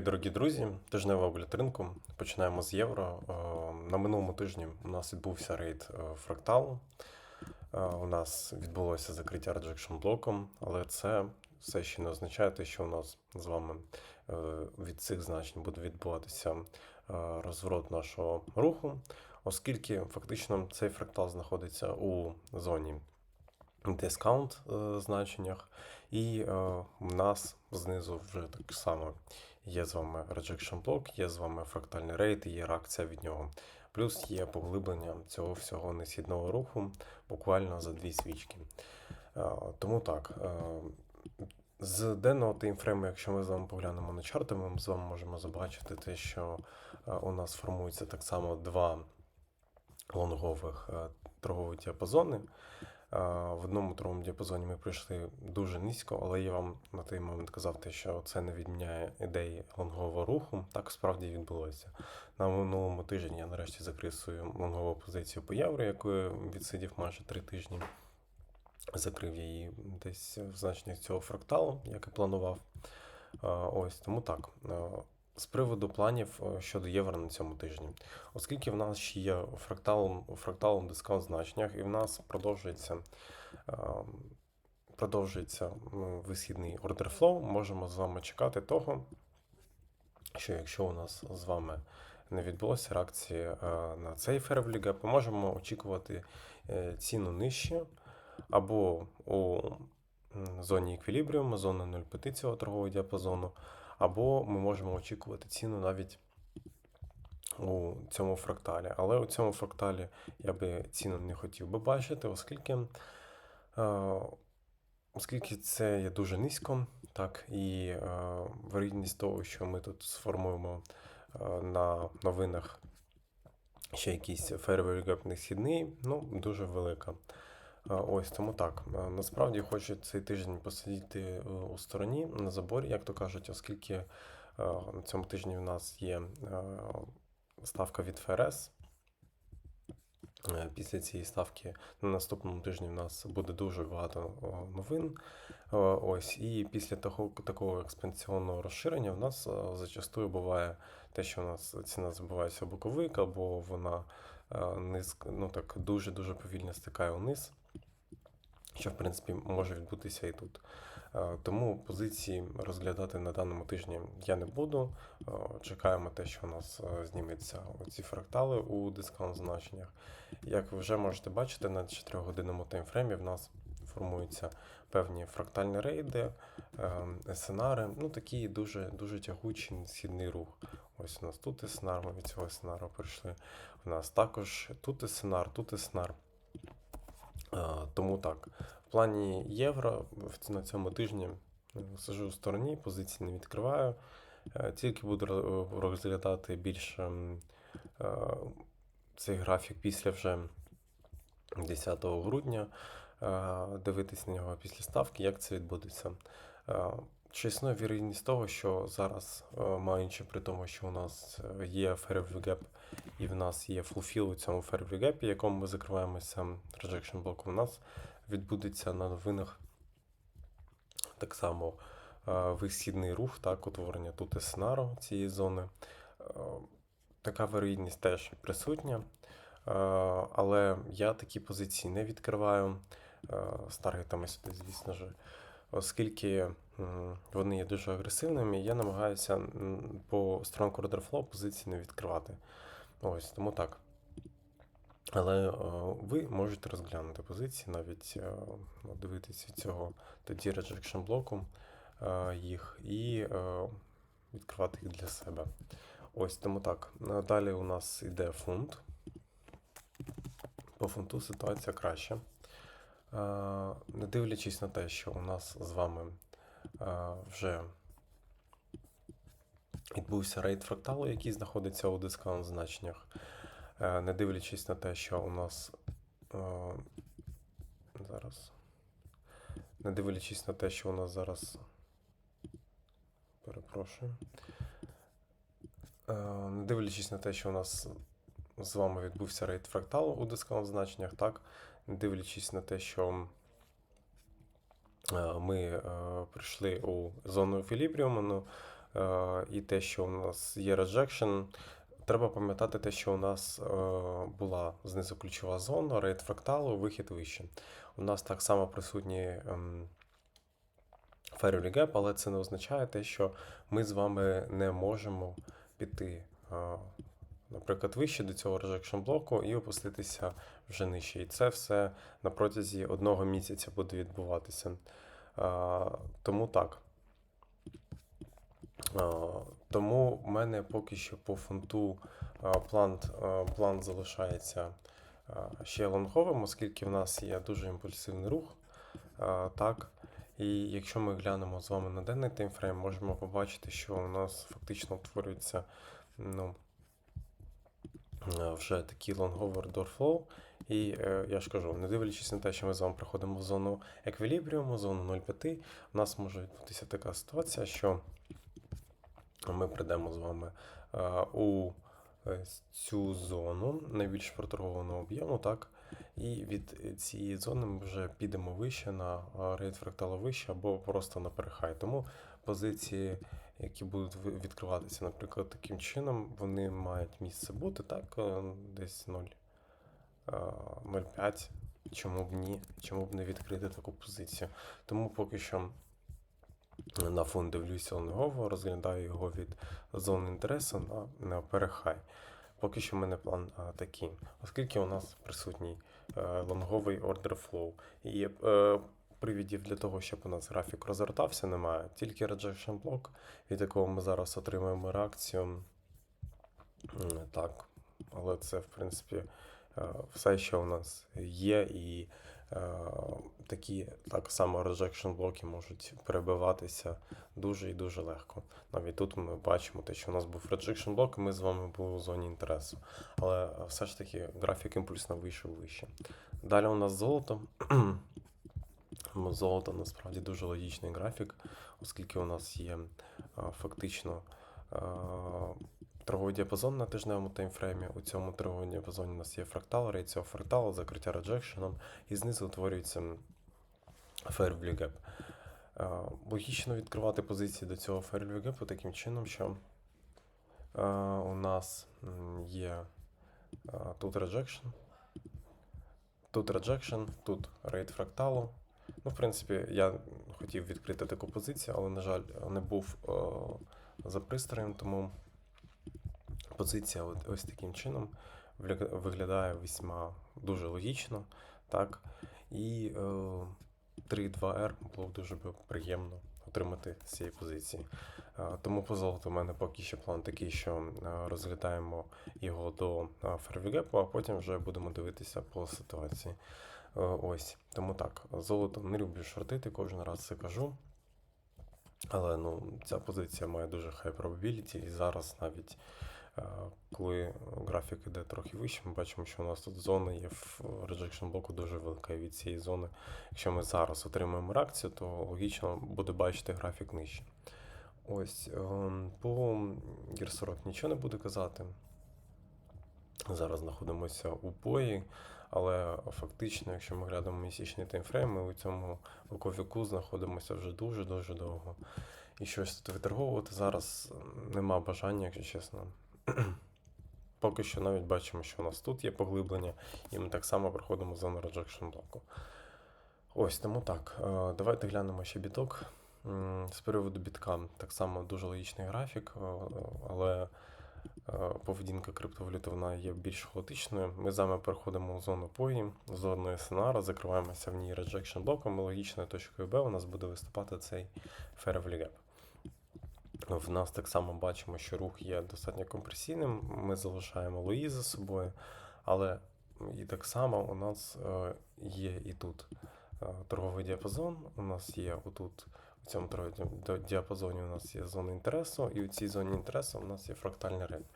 Дорогі друзі, тижнева огляд ринку. Починаємо з євро. Е, На минулому тижні у нас відбувся рейд е, фракталу. Е, У нас відбулося закриття реджекшн блоком, але це все ще не означає те, що у нас з вами від цих значень буде відбуватися розворот нашого руху, оскільки фактично цей фрактал знаходиться у зоні дискаунт значеннях, і в нас знизу вже так само є з вами rejection блок, є з вами фрактальний рейд, і є реакція від нього. Плюс є поглиблення цього всього несхідного руху буквально за дві свічки. Е, Тому так. е, З денного таймфрейму, якщо ми з вами поглянемо на чарти, ми з вами можемо побачити те, що е, у нас формується так само два лонгових торгові діапазони. Е, В одному торговому діапазоні ми прийшли дуже низько, але я вам на той момент казав, те, що це не відміняє ідеї лонгового руху. Так справді відбулося. На минулому тижні я нарешті закрив свою лонгову позицію по євро, яку відсидів майже три тижні. Закрив її десь в значеннях цього фракталу, як і планував. Е, Ось тому так. З приводу планів е, щодо євро на цьому тижні, оскільки в нас ще є фракталом, фракталом дискаунт значеннях, і в нас продовжується, е, продовжується висхідний order flow, можемо з вами чекати того, що якщо у нас з вами не відбулося реакції е, на цей fair value ми можемо очікувати ціну нижче або у зоні еквілібріуму, зона 0,5 цього торгового діапазону, або ми можемо очікувати ціну навіть у цьому фракталі. Але у цьому фракталі я би ціну не хотів би бачити, оскільки, е, оскільки це є дуже низько, так, і е, вирогідність того, що ми тут сформуємо е, на новинах ще value gap східний, ну, дуже велика. Е, Ось тому так. Е, Насправді хочу цей тиждень посидіти е, у стороні на заборі, як то кажуть, оскільки на цьому тижні в нас є ставка від ФРС. Е, Після цієї ставки на наступному тижні в нас буде дуже багато новин. Е, Ось, і після того, такого експансіонного розширення в нас е, зачастую буває те, що у нас ціна забувається боковик, або вона низк, ну так дуже-дуже повільно стикає вниз що в принципі може відбутися і тут. Е, Тому позиції розглядати на даному тижні я не буду. Е, Чекаємо те, що у нас е, зніметься ці фрактали у дискаунт значеннях. Як ви вже можете бачити, на 4-годинному таймфреймі в нас формуються певні фрактальні рейди, сценари, ну такі дуже дуже тягучий східний рух. Ось у нас тут і ми від цього сценару прийшли. У нас також тут і сценар, тут і Тому так. В плані євро на цьому тижні е, сижу у стороні, позиції не відкриваю. Е, Тільки буду розглядати більше е, цей графік після вже 10 грудня, е, дивитись на нього після ставки, як це відбудеться. Чи існує вірогідність того, що зараз, маючи при тому, що у нас є fair value gap і в нас є фулфіл у цьому fair value gap, якому ми закриваємося rejection блоком, у нас відбудеться на новинах так само е, висхідний рух, так, утворення тут і цієї зони. Е, Така вирогідність теж присутня, Е, але я такі позиції не відкриваю з таргетами сюди, звісно ж, оскільки вони є дуже агресивними, я намагаюся по Order Flow позиції не відкривати. Ось, тому так. Але е, ви можете розглянути позиції, навіть е, ну, дивитися цього тоді rejection блоку е, їх і відкривати їх для себе. Ось тому так. Далі у нас йде фунт. По фунту ситуація краща. Не дивлячись на те, що у нас з вами вже відбувся рейд фракталу, який знаходиться у дискаунт значеннях. Е, Не дивлячись на те, що у нас е, зараз. Не дивлячись на те, що у нас зараз. Перепрошую. Е, Не дивлячись на те, що у нас з вами відбувся рейд фракталу у дискаунт значеннях, так, не дивлячись на те, що ми прийшли у зону еквілібріуму, ну, і те, що у нас є rejection, треба пам'ятати те, що у нас е, була знизу ключова зона, рейд фракталу, вихід вище. У нас так само присутні ем, Fairly Gap, але це не означає те, що ми з вами не можемо піти, е, наприклад, вище до цього rejection блоку і опуститися вже нижче. І це все на протязі одного місяця буде відбуватися. Е, Тому так. Е, Тому в мене поки що по фунту е, план, е, план залишається е, ще лонговим, оскільки в нас є дуже імпульсивний рух. е, Так. І якщо ми глянемо з вами на денний таймфрейм, можемо побачити, що у нас фактично утворюється ну, е, вже такий лонговий flow. І е, я ж кажу, не дивлячись на те, що ми з вами приходимо в зону еквілібріуму, зону 0,5, у нас може відбутися така ситуація, що ми прийдемо з вами е, у е, цю зону найбільш проторгованого об'єму, так? І від цієї зони ми вже підемо вище на е, рейд фрактала вище або просто на перехай. Тому позиції, які будуть відкриватися, наприклад, таким чином, вони мають місце бути, так, десь 0, е, 0,5. Чому б ні? Чому б не відкрити таку позицію? Тому поки що на фон дивлюся лонгово, розглядаю його від зони інтересу на, на перехай. Поки що в мене план а, такий, оскільки у нас присутній е, лонговий order flow. І е, привідів для того, щоб у нас графік розгортався, немає. Тільки rejection блок, від якого ми зараз отримаємо реакцію. Так, але це, в принципі, е, все, що у нас є, і такі так само rejection блоки можуть перебиватися дуже і дуже легко. Навіть тут ми бачимо те, що у нас був rejection блок, і ми з вами були у зоні інтересу. Але е, все ж таки графік імпульсно вийшов вище. Далі у нас золото. Золото насправді дуже логічний графік, оскільки у нас є фактично а, торговий діапазон на тижневому таймфреймі. У цьому торговому діапазоні у нас є фрактал, рейд цього фракталу, закриття реджекшеном, і знизу утворюється fair value gap. Логічно відкривати позиції до цього fair value gap таким чином, що у нас є тут rejection, тут rejection, тут рейд фракталу. Ну, в принципі, я хотів відкрити таку позицію, але, на жаль, не був е, за пристроєм, тому позиція от, ось таким чином виглядає весьма дуже логічно. Так? І е, 3-2R було б дуже приємно отримати з цієї позиції. Е, тому по золоту у мене поки що план такий, що е, розглядаємо його до е, фервігепу, а потім вже будемо дивитися по ситуації. Ось, тому так, золото не люблю шортити, кожен раз це кажу. Але ну, ця позиція має дуже high probability, і зараз навіть коли графік іде трохи вище, ми бачимо, що у нас тут зона є в rejection блоку дуже велика. І від цієї зони, якщо ми зараз отримаємо реакцію, то логічно буде бачити графік нижче. Ось, ем, по Гірсорок нічого не буду казати. Зараз знаходимося у бої, але фактично, якщо ми глянемо місячний таймфрейм, ми у цьому боковіку знаходимося вже дуже-дуже довго. І щось тут виторговувати зараз нема бажання, якщо чесно. Поки що навіть бачимо, що у нас тут є поглиблення, і ми так само проходимо зону rejection блоку. Ось тому так. е, Давайте глянемо ще біток. З приводу бітка так само дуже логічний графік, е, але е, поведінка криптовалюти вона є більш хаотичною. Ми з вами переходимо у зону пої, зону SNR, закриваємося в ній rejection блоком, і логічною точкою B у нас буде виступати цей fair value gap. В нас так само бачимо, що рух є достатньо компресійним. Ми залишаємо лої за собою, але і так само у нас е, є і тут е, торговий діапазон. У нас є отут, у цьому торговому діапазоні у нас є зона інтересу, і у цій зоні інтересу у нас є фрактальний рейд.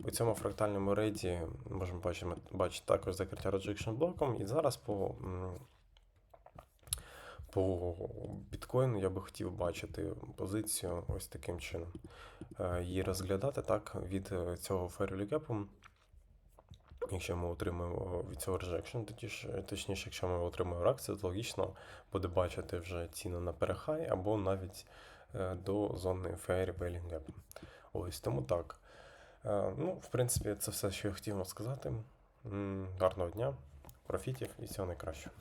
У цьому фрактальному рейді можемо бачити, бачити також закриття rejection блоком. І зараз по, по біткоїну я би хотів бачити позицію ось таким чином. Е, Її розглядати так від е, цього value gap, Якщо ми отримаємо від цього rejection, точніше, якщо ми отримаємо реакцію, то логічно буде бачити вже ціну на перехай або навіть е, до зони Fair Veiling Gap. Ось тому так. Е, Ну, в принципі, це все, що я хотів вам сказати. Гарного дня, профітів і всього найкращого.